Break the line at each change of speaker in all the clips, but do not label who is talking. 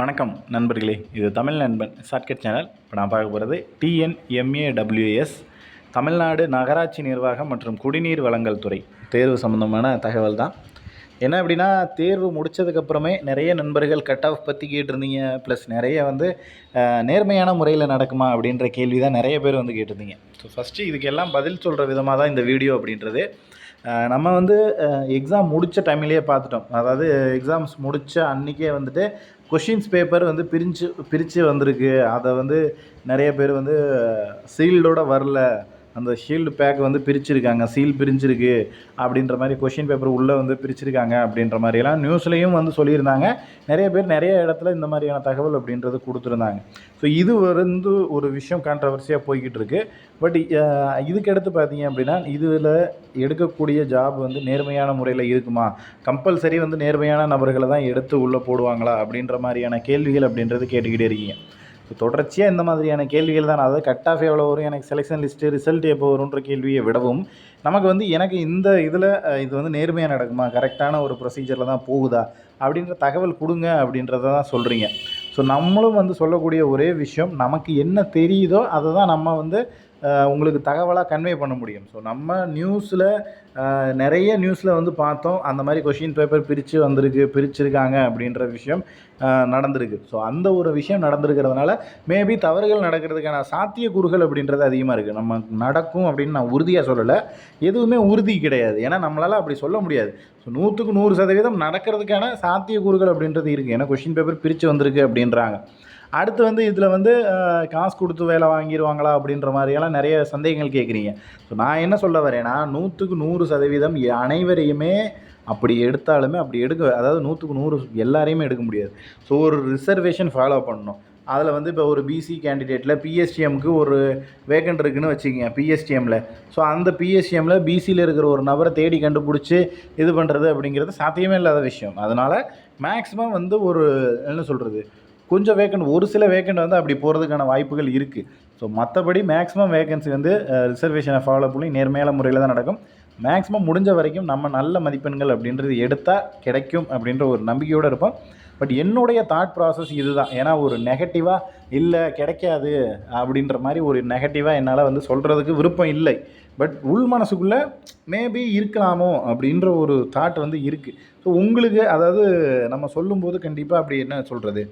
வணக்கம் நண்பர்களே இது தமிழ் நண்பன் ஷார்ட்கட் சேனல் இப்போ நான் பார்க்க போகிறது டிஎன்எம்ஏடபிள்யூஎஸ் தமிழ்நாடு நகராட்சி நிர்வாகம் மற்றும் குடிநீர் வழங்கல் துறை. தேர்வு சம்மந்தமான தகவல் தான். என்ன அப்படின்னா தேர்வு முடித்ததுக்கப்புறமே நிறைய நண்பர்கள் கட் ஆஃப் பற்றி கேட்டிருந்தீங்க. ப்ளஸ் நிறைய வந்து நேர்மையான முறையில் நடக்குமா அப்படின்ற கேள்வி தான் நிறைய பேர் வந்து கேட்டிருந்தீங்க. ஸோ ஃபஸ்ட்டு இதுக்கெல்லாம் பதில் சொல்கிற விதமாக தான் இந்த வீடியோ அப்படின்றது. நம்ம வந்து எக்ஸாம் முடித்த டைம்லேயே பார்த்துட்டோம். அதாவது எக்ஸாம்ஸ் முடித்த அன்றைக்கே வந்துட்டு கொஷின்ஸ் பேப்பர் வந்து பிரிஞ்சு பிரித்து வந்திருக்கு. அதை வந்து நிறைய பேர் வந்து சீல்டோடு வரல. அந்த ஷீல்டு பேக் வந்து பிரிச்சிருக்காங்க. சீல் பிரிஞ்சிருக்கு அப்படின்ற மாதிரி கொஷின் பேப்பர் உள்ளே வந்து பிரிச்சிருக்காங்க அப்படின்ற மாதிரியெல்லாம் நியூஸ்லேயும் வந்து சொல்லியிருந்தாங்க. நிறைய பேர் நிறைய இடத்துல இந்த மாதிரியான தகவல் அப்படின்றது கொடுத்துருந்தாங்க. ஸோ இது வந்து ஒரு விஷயம் கான்ட்ரவர்சியாக போய்கிட்டு இருக்கு பட் இதுக்கு அடுத்து பார்த்தீங்க அப்படின்னா இதில் எடுக்கக்கூடிய ஜாப் வந்து நேர்மையான முறையில் இருக்குமா? கம்பல்சரி வந்து நேர்மையான நபர்களை தான் எடுத்து உள்ளே போடுவாங்களா? அப்படின்ற மாதிரியான கேள்விகள் அப்படின்றது கேட்டுக்கிட்டே இருக்கீங்க. இப்போ தொடர்ச்சியாக இந்த மாதிரியான கேள்விகள் தான். அதாவது கட் ஆஃப் எவ்வளோ வரும்? எனக்கு செலெக்ஷன் லிஸ்ட்டு ரிசல்ட் எப்போ வரும்ன்ற கேள்வியை விடவும் நமக்கு வந்து எனக்கு இந்த இதில் இது வந்து நேர்மையாக நடக்குமா? கரெக்டான ஒரு ப்ரொசீஜரில் தான் போகுதா? அப்படின்ற தகவல் கொடுங்க அப்படின்றத தான் சொல்கிறீங்க ஸோ நம்மளும் வந்து சொல்லக்கூடிய ஒரே விஷயம் நமக்கு என்ன தெரியுதோ அதை தான் நம்ம வந்து உங்களுக்கு தகவலாக கன்வே பண்ண முடியும். ஸோ நம்ம நியூஸில் நிறைய நியூஸில் வந்து பார்த்தோம். அந்த மாதிரி கொஷின் பேப்பர் பிரித்து வந்திருக்கு பிரிச்சிருக்காங்க அப்படின்ற விஷயம் நடந்திருக்கு. ஸோ அந்த ஒரு விஷயம் நடந்திருக்கிறதுனால மேபி தவறுகள் நடக்கிறதுக்கான சாத்தியக்கூறுகள் அப்படின்றது அதிகமாக இருக்குது நம்ம நடக்கும் அப்படின்னு நான் உறுதியாக சொல்லலை. எதுவுமே உறுதி கிடையாது. ஏன்னா நம்மளால் அப்படி சொல்ல முடியாது. ஸோ நூற்றுக்கு நூறு சதவீதம் நடக்கிறதுக்கான சாத்தியக்கூறுகள் அப்படின்றது இருக்குது ஏன்னா கொஷின் பேப்பர் பிரித்து வந்திருக்கு அப்படின்றாங்க. அடுத்து வந்து இதில் வந்து காசு கொடுத்து வேலை வாங்கிடுவாங்களா அப்படின்ற மாதிரியெல்லாம் நிறைய சந்தேகங்கள் கேட்குறீங்க. ஸோ நான் என்ன சொல்ல வரேன்னா நூற்றுக்கு நூறு சதவீதம் அனைவரையுமே அப்படி எடுத்தாலுமே அப்படி எடுக்க அதாவது நூற்றுக்கு நூறு எல்லாரையுமே எடுக்க முடியாது. ஸோ ஒரு ரிசர்வேஷன் ஃபாலோ பண்ணணும். அதில் வந்து இப்போ ஒரு பிசி கேண்டிடேட்டில் பிஎஸ்டிஎம்க்கு ஒரு வேக்கண்ட் இருக்குன்னு வச்சுக்கோங்க பிஎஸ்டிஎம்மில் ஸோ அந்த பிஎஸ்டிஎம்மில் பிசியில் இருக்கிற ஒரு நபரை தேடி கண்டுபிடிச்சி இது பண்ணுறது அப்படிங்கிறது சாத்தியமே இல்லாத விஷயம். அதனால் மேக்ஸிமம் வந்து ஒரு என்ன சொல்கிறது கொஞ்சம் வேக்கண்ட் ஒரு சில வேக்கண்ட் வந்து அப்படி போகிறதுக்கான வாய்ப்புகள் இருக்குது ஸோ மற்றபடி மேக்ஸிமம் வேகன்சி வந்து ரிசர்வேஷனை ஃபாலோ பண்ணி நேர்மையான முறையில் தான் நடக்கும். மேக்ஸிமம் முடிஞ்ச வரைக்கும் நம்ம நல்ல மதிப்பெண்கள் அப்படின்றது எடுத்தால் கிடைக்கும் அப்படின்ற ஒரு நம்பிக்கையோடு இருப்போம். பட் என்னுடைய தாட் ப்ராசஸ் இதுதான். ஏன்னா ஒரு நெகட்டிவாக இல்லை கிடைக்காது அப்படின்ற மாதிரி ஒரு நெகட்டிவாக என்னால் வந்து சொல்கிறதுக்கு விருப்பம் இல்லை. பட் உள் மனசுக்குள்ளே மேபி இருக்கலாமோ அப்படின்ற ஒரு தாட் வந்து இருக்குது ஸோ உங்களுக்கு அதாவது நம்ம சொல்லும்போது கண்டிப்பாக அப்படி என்ன சொல்கிறது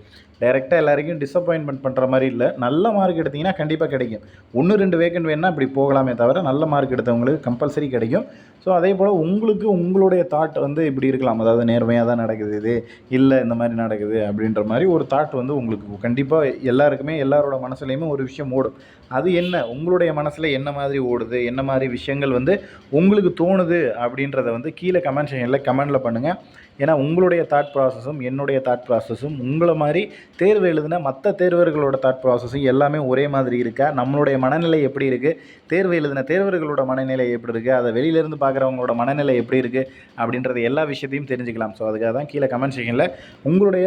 டைரெக்டாக எல்லாருக்கும் டிசப்பாயின்மெண்ட் பண்ணுற மாதிரி இல்லை. நல்ல மார்க் எடுத்தீங்கன்னா கண்டிப்பாக கிடைக்கும். ஒன்று ரெண்டு வேக்கண்ட் வேணால் இப்படி போகலாமே தவிர நல்ல மார்க் எடுத்தவங்களுக்கு கம்பல்சரி கிடைக்கும். ஸோ அதே போல் உங்களுக்கு உங்களுடைய தாட் வந்து இப்படி இருக்கலாம். அதாவது நேர்மையாக தான் நடக்குது இது. இல்லை இந்த மாதிரி நடக்குது அப்படின்ற மாதிரி ஒரு தாட் வந்து உங்களுக்கு கண்டிப்பாக எல்லாருக்குமே எல்லாரோட மனசுலையுமே ஒரு விஷயம் ஓடும். அது என்ன? உங்களுடைய மனசில் என்ன மாதிரி ஓடுது? என்ன மாதிரி மாதிரி விஷயங்கள் வந்து உங்களுக்கு தோணுது அப்படின்றத வந்து கீழே கமெண்ட் செக்ஷனில் கமெண்டில் பண்ணுங்கள் ஏன்னா உங்களுடைய தாட் ப்ராசஸும் என்னுடைய தாட் ப்ராசஸும் உங்களை மாதிரி தேர்வு எழுதின மற்ற தேர்வர்களோட தாட் ப்ராசஸும் எல்லாமே ஒரே மாதிரி இருக்கா? நம்மளுடைய மனநிலை எப்படி இருக்குது தேர்வு எழுதின தேர்வர்களோட மனநிலை எப்படி இருக்குது அதை வெளியிலேருந்து பார்க்குறவங்களோட மனநிலை எப்படி இருக்குது அப்படின்றது எல்லா விஷயத்தையும் தெரிஞ்சுக்கலாம். ஸோ அதுக்காக தான் கீழே கமெண்ட் செக்ஷனில் உங்களுடைய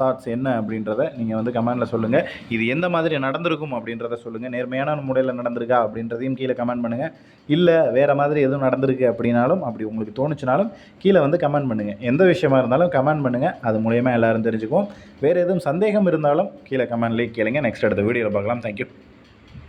தாட்ஸ் என்ன அப்படின்றத நீங்கள் வந்து கமெண்டில் சொல்லுங்கள் இது எந்த மாதிரி நடந்திருக்கும் அப்படின்றத சொல்லுங்கள் நேர்மையான முறையில் நடந்திருக்கா அப்படின்றதையும் கீழே கமெண்ட் பண்ணுங்கள் இல்லை வேறு மாதிரி எதுவும் நடந்திருக்கு அப்படின்னாலும் அப்படி உங்களுக்கு தோணுச்சுனாலும் கீழே வந்து கமெண்ட் பண்ணுங்கள் எந்த விஷயமா இருந்தாலும் கமெண்ட் பண்ணுங்கள் அது மூலயமா எல்லாரும் தெரிஞ்சுக்குவோம். வேறு எதுவும் சந்தேகம் இருந்தாலும் கீழே கமெண்ட்லேயே கேளுங்க. நெக்ஸ்ட் அடுத்த வீடியோவில் பார்க்கலாம். தேங்க்யூ